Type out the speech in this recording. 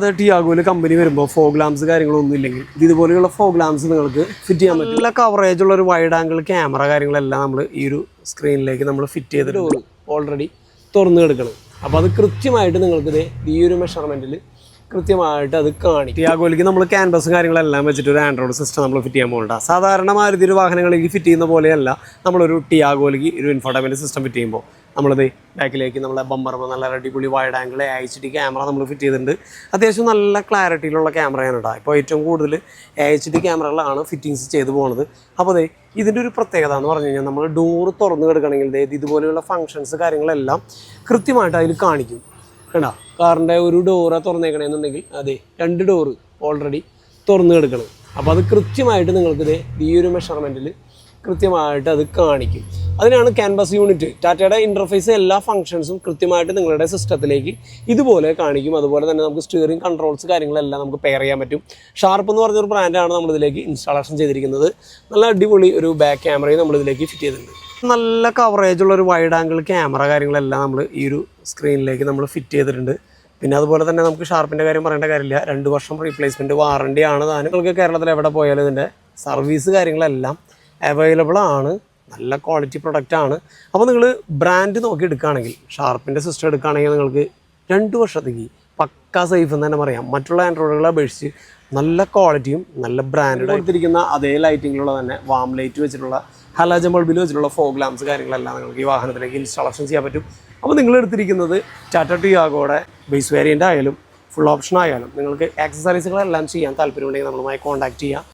അത് ടിയാഗോയിൽ കമ്പനി വരുമ്പോൾ ഫോഗ് ലാംസ് കാര്യങ്ങളൊന്നും ഇല്ലെങ്കിൽ ഇത് ഇതുപോലെയുള്ള ഫോഗ് ലാംസ് നിങ്ങൾക്ക് ഫിറ്റ് ചെയ്യാൻ പറ്റും. നല്ല കവറേജ് ഉള്ള ഒരു വൈഡ് ആംഗിൾ ക്യാമറ കാര്യങ്ങളെല്ലാം നമ്മൾ ഈ ഒരു സ്ക്രീനിലേക്ക് നമ്മൾ ഫിറ്റ് ചെയ്തിട്ട് ഓൾറെഡി തുറന്നു കിടക്കണം അപ്പോൾ അത് കൃത്യമായിട്ട് നിങ്ങൾക്കിത് ഈ ഒരു മെഷർമെന്റിൽ കൃത്യമായിട്ട് അത് കാണിക്കും. ടിയാഗോയിലേക്ക് നമ്മൾ ക്യാൻവസും കാര്യങ്ങളെല്ലാം വെച്ചിട്ട് ഒരു ആൻഡ്രോയിഡ് സിസ്റ്റം നമ്മൾ ഫിറ്റ് ചെയ്യാൻ പോകണ്ട സാധാരണ മാരുതി ഒരു വാഹനങ്ങളിലേക്ക് ഫിറ്റ് ചെയ്യുന്ന പോലെയല്ല നമ്മളൊരു ടിയാഗോയിലേക്ക് ഒരു ഇൻഫോർട്ടമെന്റ് സിസ്റ്റം ഫിറ്റ് ചെയ്യുമ്പോൾ നമ്മളത് ബാക്കിലേക്ക് നമ്മളെ ബമ്പർ നല്ല അടിപൊളി wide angle A H D camera നമ്മൾ ഫിറ്റ് ചെയ്തിട്ടുണ്ട്. അത്യാവശ്യം നല്ല ക്ലാരിറ്റിയിലുള്ള ക്യാമറയാണ് കേട്ടോ. ഇപ്പോൾ ഏറ്റവും കൂടുതൽ എ എച്ച് ഡി ക്യാമറകളാണ് ഫിറ്റിങ്സ് ചെയ്തു പോകുന്നത് അപ്പോൾ അതെ ഇതിന്റെ ഒരു പ്രത്യേകത എന്ന് പറഞ്ഞു കഴിഞ്ഞാൽ നമ്മൾ ഡോറ് തുറന്നു കിടക്കണമെങ്കിൽ ഇതുപോലെയുള്ള ഫങ്ഷൻസ് കാര്യങ്ങളെല്ലാം കൃത്യമായിട്ട് അതിൽ കാണിക്കും. കണ്ടോ കാറിന്റെ ഒരു ഡോറ് തുറന്നേക്കണമെന്നുണ്ടെങ്കിൽ അതെ രണ്ട് ഡോറ് ഓൾറെഡി തുറന്നു കിടക്കണം. അപ്പോൾ അത് കൃത്യമായിട്ട് നിങ്ങൾക്ക് ദേ ഈ ഒരു മെഷർമെന്റിൽ കൃത്യമായിട്ട് അത് കാണിക്കും. അതിനാണ് ക്യാൻവാസ് യൂണിറ്റ് ടാറ്റയുടെ ഇന്റർഫേസ് എല്ലാ ഫങ്ഷൻസും കൃത്യമായിട്ട് നിങ്ങളുടെ സിസ്റ്റത്തിലേക്ക് ഇതുപോലെ കാണിക്കും. അതുപോലെ തന്നെ നമുക്ക് സ്റ്റിയറിംഗ് കൺട്രോൾസ് കാര്യങ്ങളെല്ലാം നമുക്ക് പെയർ ചെയ്യാൻ പറ്റും. ഷാർപ്പ് എന്ന് പറഞ്ഞൊരു ബ്രാൻഡാണ് നമ്മളിതിലേക്ക് ഇൻസ്റ്റാളേഷൻ ചെയ്തിരിക്കുന്നത്. നല്ല അടിപൊളി ഒരു ബാക്ക് ക്യാമറയും നമ്മളിതിലേക്ക് ഫിറ്റ് ചെയ്തിട്ടുണ്ട്. നല്ല കവറേജ് ഉള്ള ഒരു വൈഡ് ആംഗിൾ ക്യാമറ കാര്യങ്ങളെല്ലാം നമ്മൾ ഈ ഒരു സ്ക്രീനിലേക്ക് നമ്മൾ ഫിറ്റ് ചെയ്തിട്ടുണ്ട്. പിന്നെ അതുപോലെ തന്നെ നമുക്ക് ഷാർപ്പിന്റെ കാര്യം പറയേണ്ട കാര്യമില്ല. രണ്ട് വർഷം റീപ്ലേസ്മെന്റ് വാറണ്ടി ആണ് താനും. നിങ്ങൾക്ക് കേരളത്തിൽ എവിടെ പോയാലും ഇതിന്റെ സർവീസ് കാര്യങ്ങളെല്ലാം അവൈലബിൾ ആണ്. നല്ല ക്വാളിറ്റി പ്രൊഡക്റ്റ് ആണ്. അപ്പോൾ നിങ്ങൾ ബ്രാൻഡ് നോക്കി എടുക്കുകയാണെങ്കിൽ ഷാർപ്പിന്റെ സിസ്റ്റം എടുക്കുകയാണെങ്കിൽ നിങ്ങൾക്ക് രണ്ട് വർഷത്തേക്ക് പക്കാ സേഫ് എന്ന് തന്നെ പറയാം. മറ്റുള്ള ആൻഡ്രോയിഡുകളെ അപേക്ഷിച്ച് നല്ല ക്വാളിറ്റിയും നല്ല ബ്രാൻഡ് എടുത്തിരിക്കുന്ന അതേ ലൈറ്റിങ്ങിലുള്ള തന്നെ വാം ലൈറ്റ് വെച്ചിട്ടുള്ള ഹലാജൻ ബൾബിൽ വെച്ചിട്ടുള്ള ഫോഗ് ലാംസ് കാര്യങ്ങളെല്ലാം നിങ്ങൾക്ക് ഈ വാഹനത്തിലേക്ക് ഇൻസ്റ്റാളേഷൻ ചെയ്യാൻ പറ്റും. അപ്പോൾ നിങ്ങൾ എടുത്തിരിക്കുന്നത് ടാറ്റ ടിയാഗോയുടെ ബേസ് വേരിയന്റ് ആയാലും ഫുൾ ഓപ്ഷൻ ആയാലും നിങ്ങൾക്ക് ആക്സസറീസുകളെല്ലാം ചെയ്യാൻ താല്പര്യമുണ്ടെങ്കിൽ നമ്മളുമായി കോൺടാക്ട് ചെയ്യുക